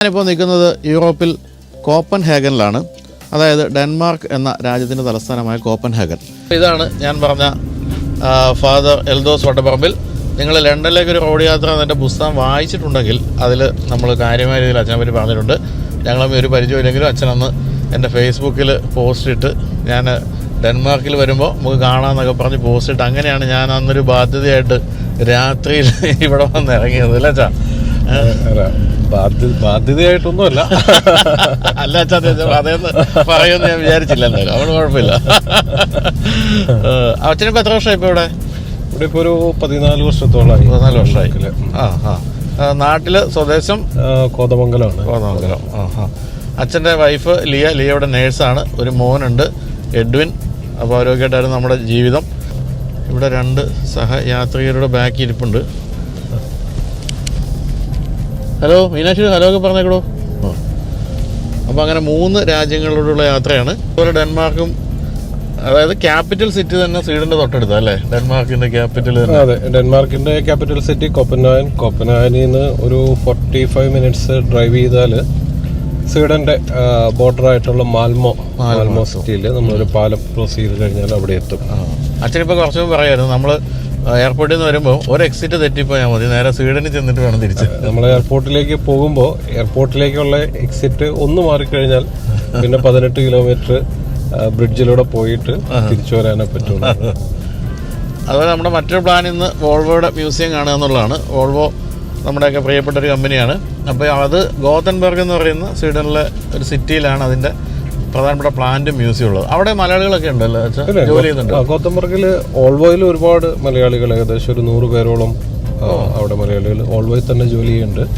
ഞാനിപ്പോൾ നിൽക്കുന്നത് യൂറോപ്പിൽ കോപ്പൻ ഹാഗനിലാണ് അതായത് ഡെൻമാർക്ക് എന്ന രാജ്യത്തിന്റെ തലസ്ഥാനമായ കോപ്പൻ ഹാഗൻ ഇതാണ് ഞാൻ പറഞ്ഞ ഫാദർ എൽദോസ് വട്ടപ്പറമ്പിൽ. നിങ്ങൾ ലണ്ടനിലേക്ക് ഒരു റോഡ് യാത്ര എന്നെ പുസ്തകം വായിച്ചിട്ടുണ്ടെങ്കിൽ അതിൽ നമ്മൾ കാര്യമായ രീതിയിൽ അച്ഛനെ പറ്റി പറഞ്ഞിട്ടുണ്ട്. ഞങ്ങളും ഒരു പരിചയമില്ലെങ്കിലും അച്ഛനന്ന് എന്റെ ഫേസ്ബുക്കിൽ പോസ്റ്റ് ഇട്ട് ഞാൻ ഡെൻമാർക്കിൽ വരുമ്പോൾ നമുക്ക് കാണാമെന്നൊക്കെ പറഞ്ഞ് പോസ്റ്റ് ഇട്ട് അങ്ങനെയാണ് ഞാൻ അന്നൊരു ബാധ്യതയായിട്ട് രാത്രിയിൽ ഇവിടെ വന്ന് ഇറങ്ങിയത് അല്ലേ അച്ഛാ? ബാധ്യതയായിട്ടൊന്നുമല്ല. അല്ല അച്ഛൻ അതേന്ന് പറയുമെന്ന് ഞാൻ വിചാരിച്ചില്ല എന്തായാലും. അവിടെ കുഴപ്പമില്ല. അച്ഛനിപ്പോ എത്ര വർഷമായി ഇപ്പൊ ഇവിടെ? ഇവിടെ ഇപ്പൊ ഒരു പതിനാല് വർഷത്തോളമായി പതിനാല് വർഷമായി. ആ ആ. നാട്ടിൽ സ്വദേശം? കോതമംഗലമാണ്. കോതമംഗലം. ആ ആ. അച്ഛന്റെ വൈഫ് ലിയ ലിയയുടെ നേഴ്സാണ്. ഒരു മോനുണ്ട് എഡ്വിൻ. അപ്പോൾ ആരോഗ്യമായിട്ടായിരുന്നു നമ്മുടെ ജീവിതം. ഇവിടെ രണ്ട് സഹയാത്രികരുടെ ബാക്കി ഇരിപ്പുണ്ട് ഹലോ മീനാക്ഷി ഹലോ ഒക്കെ പറഞ്ഞേക്കടോ അപ്പോൾ അങ്ങനെ മൂന്ന് രാജ്യങ്ങളിലൂടെയുള്ള യാത്രയാണ്. അതുപോലെ ഡെൻമാർക്കും അതായത് ക്യാപിറ്റൽ സിറ്റി തന്നെ സ്വീഡന്റെ തൊട്ടടുത്ത അല്ലേ? ഡെൻമാർക്കിന്റെ ക്യാപിറ്റൽ അതെ ഡെൻമാർക്കിന്റെ ക്യാപിറ്റൽ സിറ്റി കോപ്പൻഹാഗൻ കോപ്പൻഹാഗനിൽ നിന്ന് ഒരു ഫോർട്ടി ഫൈവ് മിനിറ്റ്സ് ഡ്രൈവ് ചെയ്താൽ സ്വീഡന്റെ ബോർഡറായിട്ടുള്ള മാൽമോ മാൽമോ. സിറ്റിയിൽ നമ്മളൊരു പാലം ക്രോസ് ചെയ്ത് കഴിഞ്ഞാൽ അവിടെ എത്തും. അച്ഛനിപ്പോൾ കുറച്ച് മുമ്പ് പറയായിരുന്നു നമ്മൾ എയർപോർട്ടിൽ നിന്ന് വരുമ്പോൾ ഒരു എക്സിറ്റ് തെറ്റിപ്പോയാൽ മതി. നേരെ സ്വീഡനിൽ ചെന്നിട്ട് വേണം തിരിച്ച്. നമ്മൾ എയർപോർട്ടിലേക്ക് പോകുമ്പോൾ എയർപോർട്ടിലേക്കുള്ള എക്സിറ്റ് ഒന്ന് മാറിക്കഴിഞ്ഞാൽ പിന്നെ പതിനെട്ട് കിലോമീറ്റർ ബ്രിഡ്ജിലൂടെ പോയിട്ട് തിരിച്ചു വരാനേ പറ്റുള്ളൂ. അതുപോലെ നമ്മുടെ മറ്റൊരു പ്ലാൻ ഇന്ന് വോൾവോയുടെ മ്യൂസിയം കാണുക എന്നുള്ളതാണ്. വോൾവോ നമ്മുടെയൊക്കെ പ്രിയപ്പെട്ട ഒരു കമ്പനിയാണ് അപ്പോൾ അത് ഗോതൻബർഗ് എന്ന് പറയുന്ന സ്വീഡനിലെ ഒരു സിറ്റിയിലാണ് അതിന്റെ പ്രധാനപ്പെട്ട പ്ലാന്റും മ്യൂസിയം ഉള്ളത്. അവിടെ മലയാളികളൊക്കെ ഉണ്ടല്ലോ ജോലി ചെയ്യുന്നുണ്ട്? കോത്തമ്പറക്കിൽ ഓൾവോയിൽ ഒരുപാട് മലയാളികൾ ഏകദേശം ഒരു നൂറ് പേരോളം അവിടെ മലയാളികൾ ഓൾവോയിൽ തന്നെ ജോലി ചെയ്യുന്നുണ്ട്.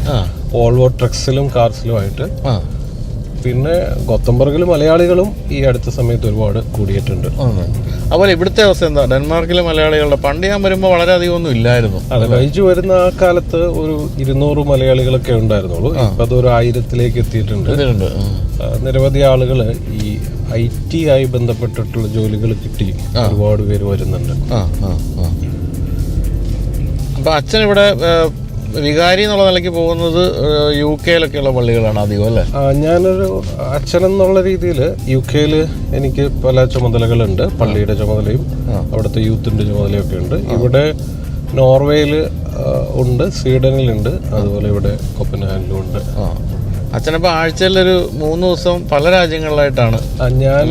ഓൾവോ ട്രക്സിലും കാർസിലുമായിട്ട്. ആ. പിന്നെ ഗോത്തംബർഗിൽ മലയാളികളും ഈ അടുത്ത സമയത്ത് ഒരുപാട് കൂടിയിട്ടുണ്ട്. അതുപോലെ ഇവിടുത്തെ അവസ്ഥ എന്താ? ഡെൻമാർക്കിലെ മലയാളികളുടെ പണ്ട് ഞാൻ വരുമ്പോൾ വളരെയധികം ഒന്നും ഇല്ലായിരുന്നു. അതെ കഴിച്ചു വരുന്ന ആ കാലത്ത് ഒരു ഇരുന്നൂറ് മലയാളികളൊക്കെ ഉണ്ടായിരുന്നുള്ളൂ. ഇപ്പം അതൊരു ആയിരത്തിലേക്ക് എത്തിയിട്ടുണ്ട്. നിരവധി ആളുകൾ ഈ ഐ ടി ആയി ബന്ധപ്പെട്ടിട്ടുള്ള ജോലികൾ കിട്ടി ഒരുപാട് പേര് വരുന്നുണ്ട്. അപ്പൊ അച്ഛൻ ഇവിടെ വികാരി എന്നുള്ള നിലയ്ക്ക് പോകുന്നത് യു കെയിലൊക്കെയുള്ള പള്ളികളാണ് അധികം അല്ലേ? ഞാനൊരു അച്ഛൻ എന്നുള്ള രീതിയിൽ യു കെയിൽ എനിക്ക് പല ചുമതലകളുണ്ട്. പള്ളിയുടെ ചുമതലയും അവിടുത്തെ യൂത്തിന്റെ ചുമതലയൊക്കെ ഉണ്ട്. ഇവിടെ നോർവേയിൽ ഉണ്ട് സ്വീഡനിലുണ്ട് അതുപോലെ ഇവിടെ കൊപ്പൻഹാഗനിലും ഉണ്ട്. അച്ഛനിപ്പോൾ ആഴ്ചയിലൊരു മൂന്ന് ദിവസം പല രാജ്യങ്ങളിലായിട്ടാണ് ഞാൻ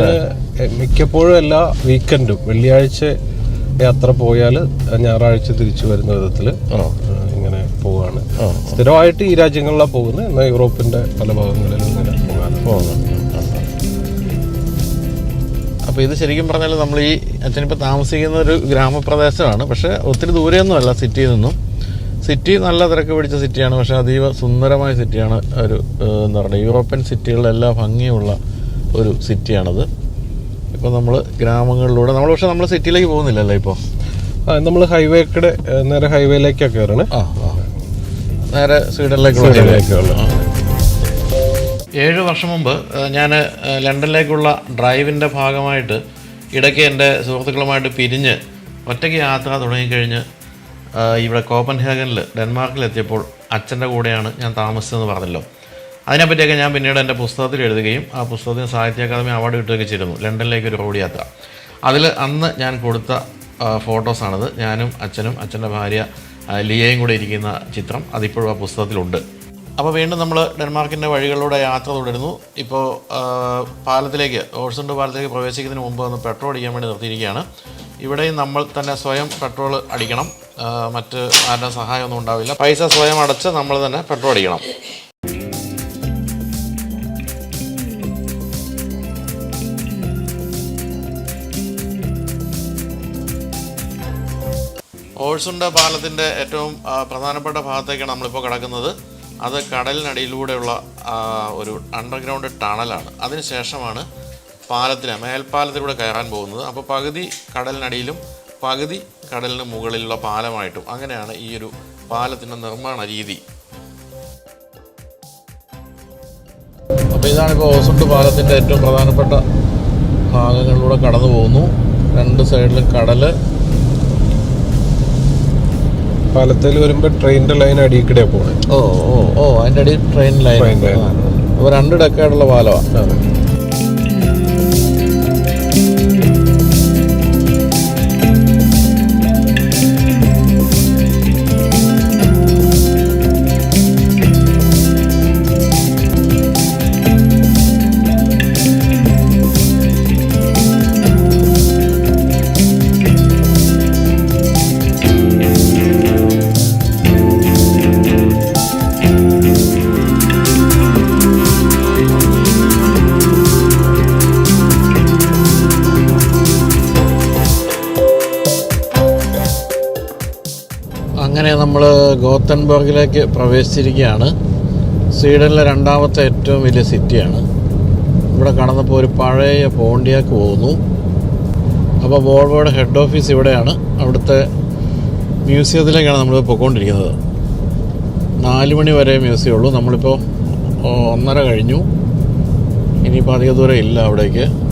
മിക്കപ്പോഴും എല്ലാ വീക്കെൻഡും വെള്ളിയാഴ്ച യാത്ര പോയാൽ ഞായറാഴ്ച തിരിച്ചു വരുന്ന വിധത്തിൽ സ്ഥിരമായിട്ട് ഈ രാജ്യങ്ങളിലാണ് പോകുന്നത്. എന്നാൽ യൂറോപ്പിന്റെ പല ഭാഗങ്ങളിലും ഇങ്ങനെ പോകുന്നുണ്ട് അപ്പോൾ ഇത് ശരിക്കും പറഞ്ഞാൽ നമ്മൾ ഈ അച്ഛനിപ്പോൾ താമസിക്കുന്ന ഒരു ഗ്രാമപ്രദേശമാണ്. പക്ഷേ ഒത്തിരി ദൂരെയൊന്നുമല്ല സിറ്റിയിൽ നിന്നും. സിറ്റി നല്ല തിരക്ക് പിടിച്ച സിറ്റിയാണ്. പക്ഷേ അതീവ സുന്ദരമായ സിറ്റിയാണ് ഒരു എന്താ പറയുക യൂറോപ്യൻ സിറ്റികളിലെല്ലാം ഭംഗിയുള്ള ഒരു സിറ്റിയാണത്. ഇപ്പോൾ നമ്മൾ ഗ്രാമങ്ങളിലൂടെ നമ്മൾ പക്ഷേ നമ്മൾ സിറ്റിയിലേക്ക് പോകുന്നില്ലല്ലോ ഇപ്പോൾ നമ്മൾ ഹൈവേക്കടെ നേരെ കയറണേ ആ ആ നേരെ സ്വീഡനിലേക്കുള്ള സ്വീഡനിലേക്കുള്ള. ഏഴ് വർഷം മുമ്പ് ഞാൻ ലണ്ടനിലേക്കുള്ള ഡ്രൈവിന്റെ ഭാഗമായിട്ട് ഇടയ്ക്ക് എന്റെ സുഹൃത്തുക്കളുമായിട്ട് പിരിഞ്ഞ് ഒറ്റയ്ക്ക് യാത്ര തുടങ്ങിക്കഴിഞ്ഞ് ഇവിടെ കോപ്പൻഹേഗനിൽ ഡെൻമാർക്കിലെത്തിയപ്പോൾ അച്ഛന്റെ കൂടെയാണ് ഞാൻ താമസിച്ചതെന്ന് പറഞ്ഞല്ലോ. അതിനെപ്പറ്റിയൊക്കെ ഞാൻ പിന്നീട് എന്റെ പുസ്തകത്തിൽ എഴുതുകയും ആ പുസ്തകത്തിന് സാഹിത്യ അക്കാദമി അവാർഡ് കിട്ടുകയൊക്കെ ചെയ്തിരുന്നു ലണ്ടനിലേക്ക് ഒരു റോഡ് യാത്ര അതിൽ അന്ന് ഞാൻ കൊടുത്ത ഫോട്ടോസാണിത്. ഞാനും അച്ഛനും അച്ഛന്റെ ഭാര്യ ലിയയും കൂടെ ഇരിക്കുന്ന ചിത്രം അതിപ്പോഴും ആ പുസ്തകത്തിലുണ്ട്. അപ്പോൾ വീണ്ടും നമ്മൾ ഡെൻമാർക്കിന്റെ വഴികളിലൂടെ യാത്ര തുടരുന്നു. ഇപ്പോൾ പാലത്തിലേക്ക് ഓഴ്സുണ്ട് പാലത്തിലേക്ക് പ്രവേശിക്കുന്നതിന് മുമ്പ് ഒന്ന് പെട്രോൾ അടിക്കാൻ വേണ്ടി നിർത്തിയിരിക്കുകയാണ്. ഇവിടെയും നമ്മൾ തന്നെ സ്വയം പെട്രോൾ അടിക്കണം. മറ്റ് ആരുടെ സഹായമൊന്നും ഉണ്ടാവില്ല. പൈസ സ്വയം അടച്ച് നമ്മൾ തന്നെ പെട്രോൾ അടിക്കണം. ഓഴ്സുണ്ട പാലത്തിന്റെ ഏറ്റവും പ്രധാനപ്പെട്ട ഭാഗത്തേക്കാണ് നമ്മളിപ്പോൾ കിടക്കുന്നത്. അത് കടലിനടിയിലൂടെയുള്ള ഒരു അണ്ടർഗ്രൗണ്ട് ടണലാണ് അതിനുശേഷമാണ് പാലത്തിന് മേൽപ്പാലത്തിലൂടെ കയറാൻ പോകുന്നത്. അപ്പോൾ പകുതി കടലിനടിയിലും പകുതി കടലിന് മുകളിലുള്ള പാലമായിട്ടും അങ്ങനെയാണ് ഈ ഒരു പാലത്തിന്റെ നിർമ്മാണ രീതി. അപ്പോൾ ഇതാണിപ്പോൾ ഓസുണ്ട് പാലത്തിന്റെ ഏറ്റവും പ്രധാനപ്പെട്ട ഭാഗങ്ങളിലൂടെ കടന്നു പോകുന്നു രണ്ട് സൈഡിലും കടൽ പാലത്തേൽ വരുമ്പോ ട്രെയിനിന്റെ ലൈൻ അടിയിക്കിടെ പോണേ. ഓ ഓ ഓ അതിന്റെ അടി ട്രെയിൻ ലൈൻ Train line. അപ്പോൾ രണ്ട് ഡെക്കായിട്ടുള്ള പാലമാണ് അങ്ങനെ നമ്മൾ ഗോത്തൻബർഗിലേക്ക് പ്രവേശിച്ചിരിക്കുകയാണ്. സ്വീഡനിലെ രണ്ടാമത്തെ ഏറ്റവും വലിയ സിറ്റിയാണ്. ഇവിടെ കടന്നപ്പോൾ ഒരു പഴയ പോണ്ടിയാക്ക് പോകുന്നു. അപ്പോൾ വോൾവോയുടെ ഹെഡ് ഓഫീസ് ഇവിടെയാണ്. അവിടുത്തെ മ്യൂസിയത്തിലേക്കാണ് നമ്മൾ പോയിക്കൊണ്ടിരിക്കുന്നത്. നാല് മണി വരെ മ്യൂസിയം ഉള്ളൂ. നമ്മളിപ്പോൾ ഒന്നര കഴിഞ്ഞു. ഇനിയിപ്പോൾ അധിക ദൂരം ഇല്ല അവിടേക്ക്.